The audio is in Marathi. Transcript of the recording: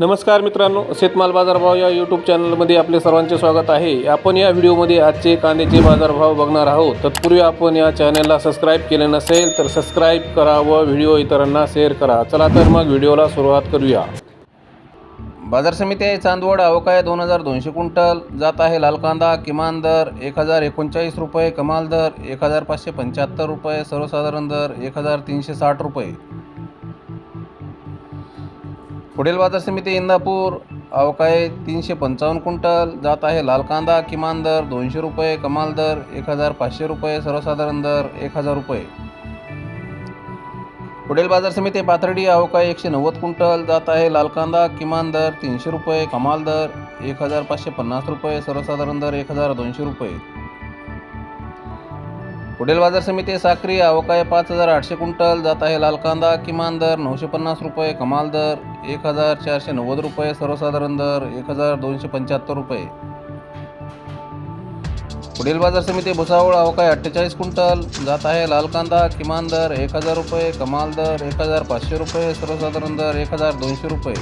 नमस्कार मित्रांनो शेतमाल बाजारभाव या यूट्यूब चॅनलमध्ये आपले सर्वांचे स्वागत आहे. आपण या व्हिडिओमध्ये आजचे कांद्याचे बाजारभाव बघणार आहोत. तत्पूर्वी आपण या चॅनलला सबस्क्राईब केले नसेल तर सबस्क्राईब करा व व्हिडिओ इतरांना शेअर करा. चला तर मग व्हिडिओला सुरुवात करूया. बाजार समिती आहे चांदवड अवकाय दोन हजार दोनशे क्विंटल जात आहे लाल कांदा किमान दर एक हजार एकोणचाळीस रुपये कमाल दर एक हजार पाचशे पंच्याहत्तर रुपये सर्वसाधारण दर एक हजार तीनशे साठ रुपये. पुढील बाजार समिती इंदापूर अवकाळी तीनशे पंचावन्न क्विंटल जात आहे. लाल कांदा किमान दर दोनशे रुपये कमाल दर एक हजार पाचशे रुपये सर्वसाधारण दर एक हजार रुपये. पुढील बाजार समिती पाथर्डी अवकाळी एकशे नव्वद क्विंटल जात आहे. लाल कांदा किमान दर तीनशे रुपये कमाल दर एक हजार पाचशे पन्नास रुपये सर्वसाधारण दर एक हजार दोनशे रुपये. पुढील बाजार समिती साक्री अवकाय पाच हजार आठशे क्विंटल जात आहे लाल कांदा किमान दर नऊशे पन्नास रुपये कमाल दर एक हजार चारशे नव्वद रुपये सर्वसाधारण दर एक हजार दोनशे पंच्याहत्तर रुपये. पुढील बाजार समिती भुसावळ अवकाय अठ्ठेचाळीस क्विंटल जात आहे लाल कांदा किमान दर एक हजार रुपये कमाल दर एक हजार पाचशे रुपये सर्वसाधारण दर एक हजार दोनशे रुपये.